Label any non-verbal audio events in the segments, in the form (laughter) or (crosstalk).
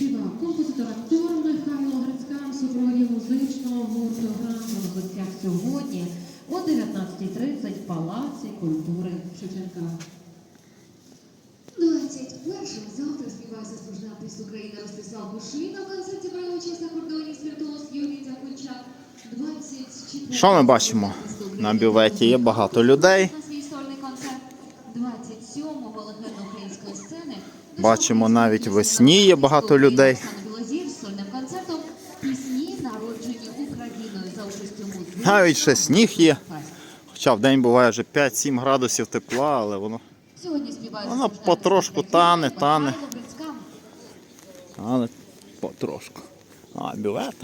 співак, композитор, актор Михайло Грицькан, супроводі музичного гурту «Грант» у гостях сьогодні о 19.30 в Палаці культури Шевченка. 21-м завтра співає заслужений артист України Ростислав Бушин на концерті брали участь на кордоні Святос Юрій Закунчак. 24 Що ми бачимо? На бюветі є багато людей. Бачимо, навіть весні є багато людей. Навіть ще сніг є. Хоча в день буває вже 5-7 градусів тепла, але воно. Воно потрошку тане, тане. Але потрошку. А, бювет.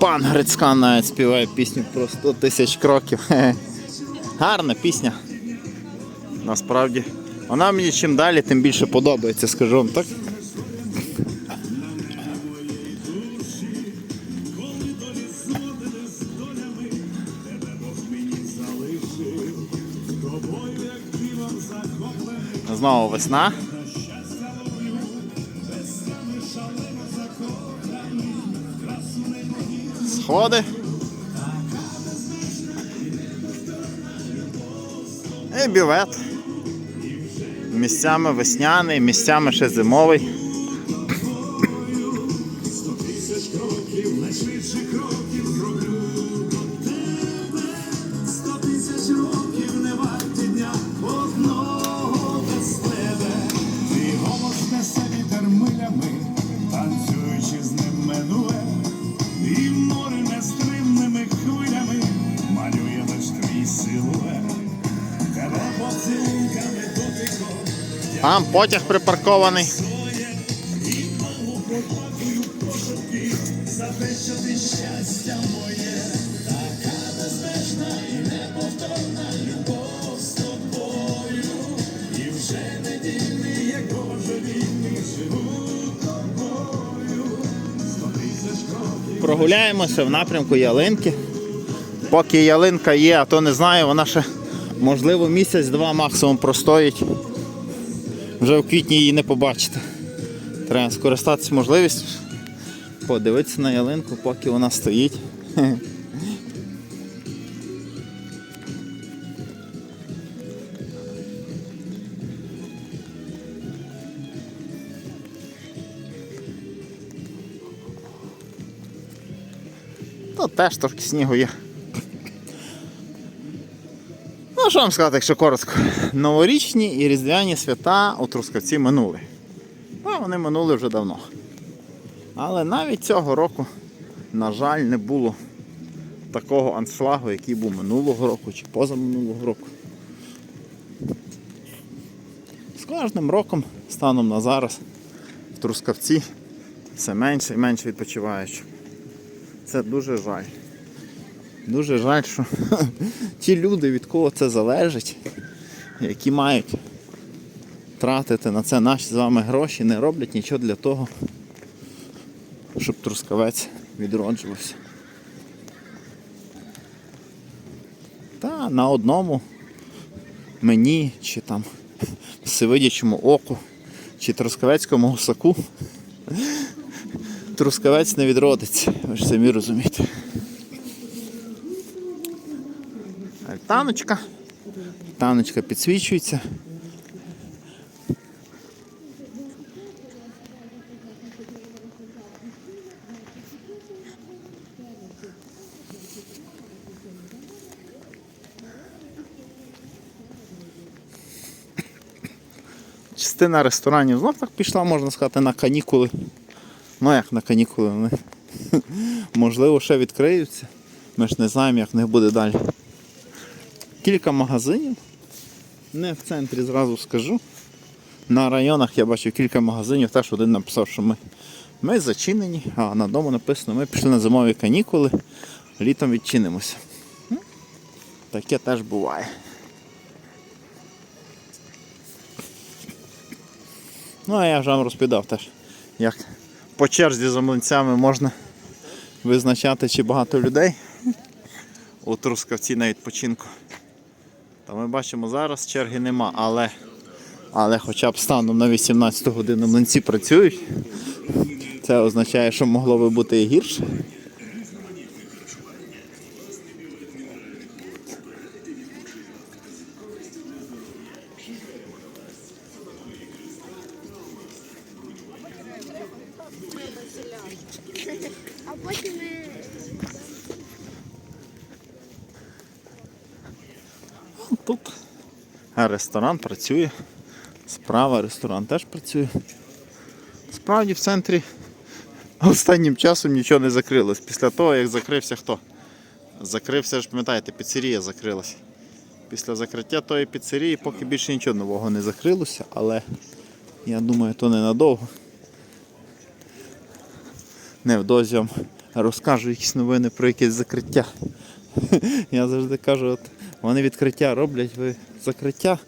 Пан Грицькан навіть співає пісню про 100 тисяч кроків. (laughs) Гарна пісня. Насправді. Вона мені чим далі, тим більше подобається, скажу вам так. Знову весна. Сходи. І бювет. Місцями весняний, місцями ще зимовий. Сто тисяч кроків. Прогуляємося в напрямку ялинки. Поки ялинка є, а то не знаю, вона ще можливо місяць-два максимум простоїть. Вже в квітні її не побачите. Треба скористатися можливістю, подивитися на ялинку, поки вона стоїть. (laughs) Хе-хе. Теж трохи снігу є. Ну, що вам сказати, якщо коротко. Новорічні і різдвяні свята у Трускавці минули. Ну, вони минули вже давно. Але навіть цього року, на жаль, не було такого аншлагу, який був минулого року чи позаминулого року. З кожним роком, станом на зараз, в Трускавці все менше і менше відпочиваючих. Це дуже жаль. Дуже жаль, що (laughs) ті люди, від кого це залежить, які мають тратити на це наші з вами гроші, не роблять нічого для того, щоб трускавець відроджувався. Та на одному мені чи там всевидячому оку, чи трускавецькому гусаку (laughs) трускавець не відродиться, ви ж самі розумієте. Альтаночка. Таночка підсвічується. Частина ресторанів знов так пішла, можна сказати, на канікули. Ну як на канікули, вони (laughs) можливо ще відкриються. Ми ж не знаємо, як в них буде далі. Кілька магазинів. Не в центрі зразу скажу. На районах я бачив кілька магазинів, теж один написав, що ми, ми зачинені, а на дому написано, ми пішли на зимові канікули, літом відчинимося. Таке теж буває. Ну, а я вже вам розповідав теж, як по черзі за млинцями можна визначати, чи багато людей у Трускавці на відпочинку. Та ми бачимо зараз черги нема, але, але хоча б станом на 18 годину млинці працюють. Це означає, що могло би бути і гірше. А потім ми Тут ресторан працює. Справа ресторан теж працює. Справді в центрі останнім часом нічого не закрилось. Після того, як закрився хто? Закрився ж, пам'ятаєте, піцерія закрилась. Після закриття тої піцерії поки більше нічого нового не закрилося, але я думаю, то ненадовго. Невдовзі вам розкажу якісь новини про якесь закриття. (laughs) Я завжди кажу, от вони відкриття роблять, ви закриття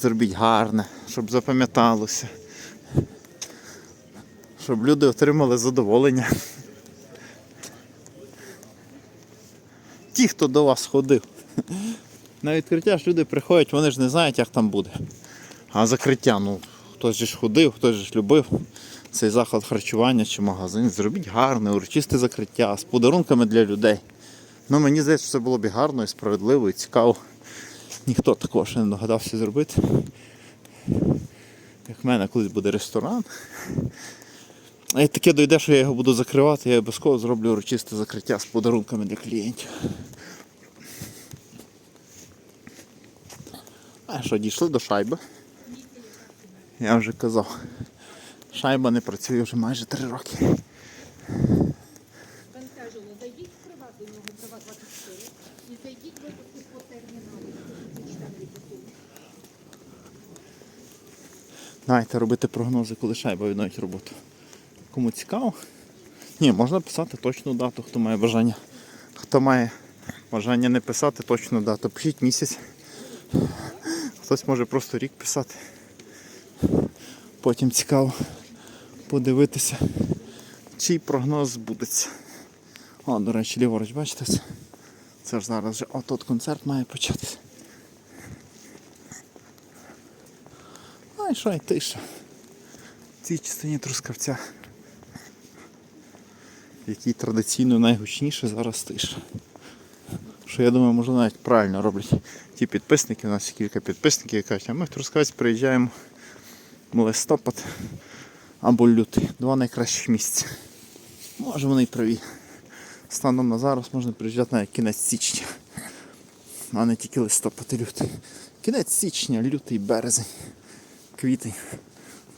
зробіть гарне, щоб запам'яталося. Щоб люди отримали задоволення. Ті, хто до вас ходив. На відкриття ж люди приходять, вони ж не знають, як там буде. А закриття, ну, хтось ж ходив, хтось ж любив цей заклад харчування чи магазин. Зробіть гарне, урочисте закриття з подарунками для людей. Ну, мені здається, що це було б і гарно, і справедливо, і цікаво. Ніхто такого ще не догадався зробити. Як в мене колись буде ресторан. А як таке дойде, що я його буду закривати, я обов'язково зроблю урочисте закриття з подарунками для клієнтів. А що, дійшли до шайби? Я вже казав. Шайба не працює вже майже три роки. Давайте робити прогнози, коли шайба відновить роботу. Кому цікаво? Ні, можна писати точну дату, хто має бажання. Хто має бажання не писати точну дату, пишіть місяць. Хтось може просто рік писати. Потім цікаво подивитися, чий прогноз збудеться. О, до речі, ліворуч, бачите? це? Ж зараз вже отут концерт має початися. А і що, тиша. В цій частині трускавця. в якій традиційно найгучніше зараз тиша. Що я думаю, можливо навіть правильно роблять ті підписники, у нас кілька підписників, кажуть, а ми в Трускавець приїжджаємо в листопад або лютий. Два найкращих місяця. Може вони й праві. Станом на зараз можна приїжджати навіть кінець січня, а не тільки листопад і лютий. Кінець січня, лютий, березень квітень.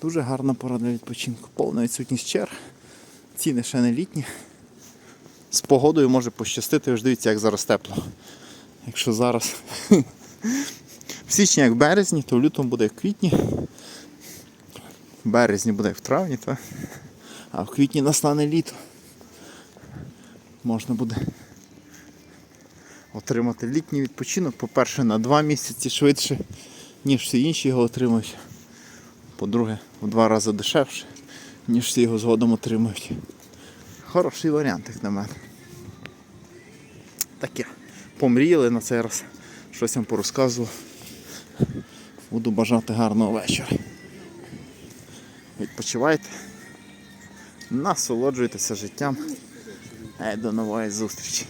Дуже гарна пора для відпочинку. Повна відсутність черг. Ціни ще не літні. З погодою може пощастити, ви ж дивіться, як зараз тепло. Якщо зараз (laughs) в січні, як в березні, то в лютому буде як в квітні. В березні буде як в травні, та? а в квітні настане літо. Можна буде отримати літній відпочинок, по-перше, на два місяці швидше, ніж всі інші його отримують. По-друге, в два рази дешевше, ніж всі його згодом отримують. Хороший варіант, як на мене. Таке. Помріяли на цей раз. Щось вам порозказував. Буду бажати гарного вечора. Відпочивайте. Насолоджуйтеся життям. До нової зустрічі.